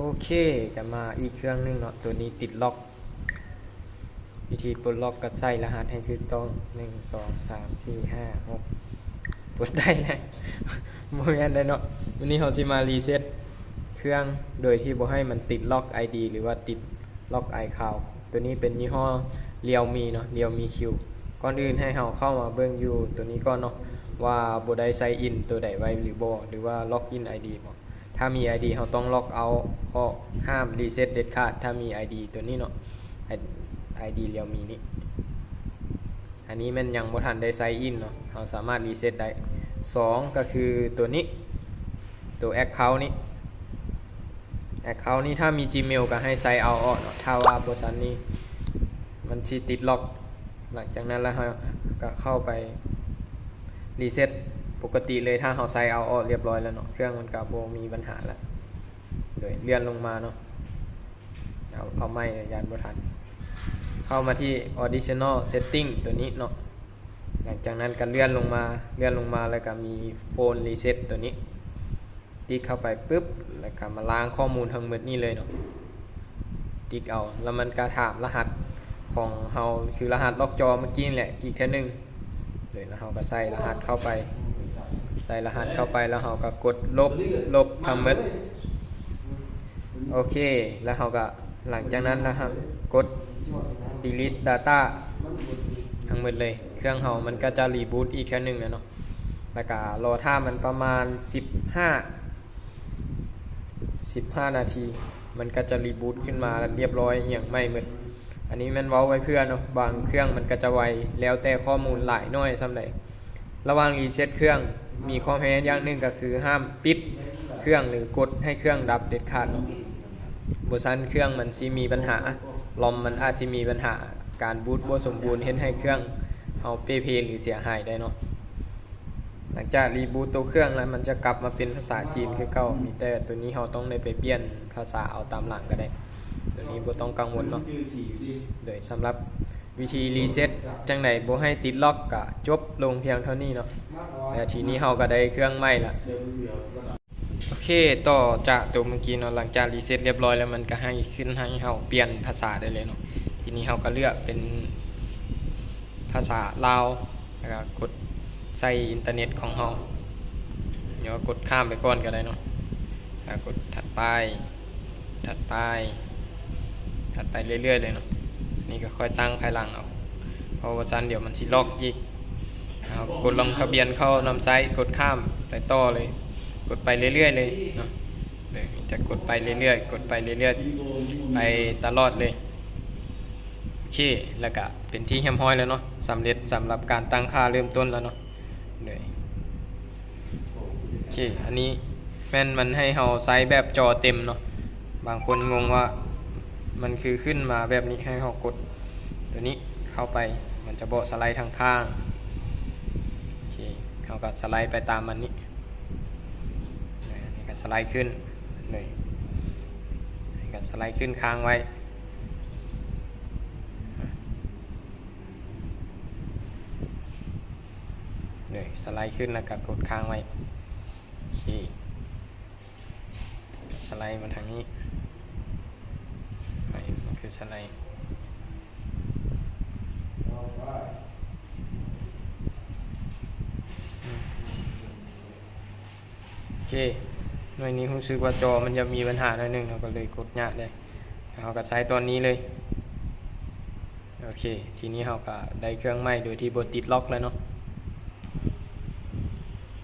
โอเคกันมาอีกเครื่องหนึงเนาะตัวนี้ติดล็อก วิธีปลดล็อกก็ใส่รหัสให้ถูกต้องหนึ่งสองสามสี่ห้าหกปลดได้เลยโมเมนได้เนาะวันนี้เราสิมารีเซ็ตเครื่องโดยที่บ่ให้มันติดล็อก ID หรือว่าติดล็อก iCloud ตัวนี้เป็นยี่ห้อเรียวมีเนาะเรียวมีคิวก่อนอื่นให้เราเข้ามาเบิ่งอยู่ตัวนี้ก่อนเนาะว่าบ่ได้ใส่อินตัวใดไว้หรือบ่หรือว่าล็อกอิน ID บ่ ถ้ามี ID เราต้องล็อกเอาออกห้ามรีเซ็ตเด็ดขาด ถ้ามี ID ตัวนี้เนาะ ID เรียวมีนี่ อันนี้มันยังบ่ทันได้ไซน์อินเนาะเราสามารถรีเซ็ตได้สองก็คือตัวนี้ ตัว Account นี้ Account นี้ถ้ามี Gmail ก็ให้ไซน์เอาออกเนาะ ถ้าว่าบริษัทนี้ มันสิติดล็อก หลังจากนั้นแล้วเราก็เข้าไปรีเซ็ต ปกติเลยถ้าเราไซน์เอาออกเรียบร้อยแล้วเนาะเครื่องมันก็บ่มีปัญหาแล้วโดยเลื่อนลงมาเนาะเอาเอาไม่ยานบทัน เข้ามาที่ additional setting ตัวนี้เนาะหลังจากนั้นก็เลื่อนลงมาเลื่อนลงมาแล้วก็มี phone reset ตัวนี้ติ๊กเข้าไปปุ๊บแล้วก็มาล้างข้อมูลทั้งหมดนี่เลยเนาะติ๊กเอาแล้วมันก็ถามรหัสของเราคือรหัสล็อกจอเมื่อกี้แหละอีกแค่หนึงเลยแล้วเราก็ใส่รหัสเข้าไป ใส่รหัสเข้าไปแล้วเราก็กดลบลบทั้งหมดโอเค แล้วเราก็หลังจากนั้นนะครับ กด delete data ทั้งหมดเลย เครื่องเรามันก็จะรีบูตอีกแค่หนึ่งนะเนาะแล้วก็รอท่ามันประมาณ 15 15 นาที มันก็จะรีบูตขึ้นมาเรียบร้อยอย่างไม่หมดอันนี้มันเว้าไว้เพื่อนเนาะบางเครื่องมันก็จะไวแล้วแต่ข้อมูลหลายน้อยสำใดระหว่างรีเซ็ตเครื่อง มีข้อแม้อย่างหนึ่งก็คือห้ามปิดเครื่องหรือกดให้เครื่องดับเด็ดขาดเนาะบซันเครื่องมันสิมีปัญหา ลอมมันอาจสิมีปัญหา การบูตบ่สมบูรณ์เห็นให้เครื่องเฮาเปเพหรือเสียหายได้เนาะ หลังจากรีบูตตัวเครื่องแล้วมันจะกลับมาเป็นภาษาจีนคือเก่า มีแต่ตัวนี้เฮาต้องได้ไปเปลี่ยนภาษาเอาตามหลังก็ได้ ตัวนี้บ่ต้องกังวลเนาะ โดยสำหรับ วิธีรีเซ็ตจังไดบ่ให้ติดล็อกก็จบลงเพียงเท่านี้เนาะแต่ทีนี้เฮาก็ได้เครื่องใหม่ละโอเคต่อจากตัวเมื่อกี้เนาะหลังจากรีเซ็ตเรียบร้อยแล้วมันก็ให้ขึ้นให้เราเปลี่ยนภาษาได้เลยเนาะทีนี้เราก็เลือกเป็นภาษาลาวแล้วก็กดใส่อินเทอร์เน็ตของเราเดี๋ยวกดข้ามไปก่อนก็ได้เนาะแล้วกดถัดไป ถัดไป ถัดไปเรื่อยๆเลยเนาะ นี่ก็ค่อยตั้งภายหลังเอาเพราะว่าซันเดี๋ยวมันสิล็อกอีกเอากดลงทะเบียนเข้านำไซต์กดข้ามไปต่อเลย กดไปเรื่อยๆเลยเนาะเลยจะกดไปเรื่อยๆ กดไปเรื่อยๆ ไปตลอดเลย โอเค แล้วก็เป็นที่เรียบร้อยแล้วเนาะสำเร็จสำหรับการตั้งค่าเริ่มต้นแล้วเนาะเลยโอเค อันนี้แม่นมันให้เราไซส์แบบจอเต็มเนาะ บางคนงงว่า มันคือขึ้นมาแบบนี้ให้เรากดตัวนี้เข้าไปมันจะโบสไลด์ทางข้างโอเคเราก็สไลด์ไปตามมันนี้นี่ก็สไลด์ขึ้นเลยนี่ก็สไลด์ขึ้นค้างไว้เลยสไลด์ขึ้นแล้วก็กดค้างไว้โอเคสไลด์มาทางนี้ คือสไลด์โอเคหน่วยนี้รู้สึกว่าจอมันจะมีปัญหาหน่อยนึงเราก็เลยกดยากเลยเราก็ใช้ตัวนี้เลยโอเค ทีนี้เราก็ได้เครื่องใหม่โดยที่บติดล็อกแล้วเนาะ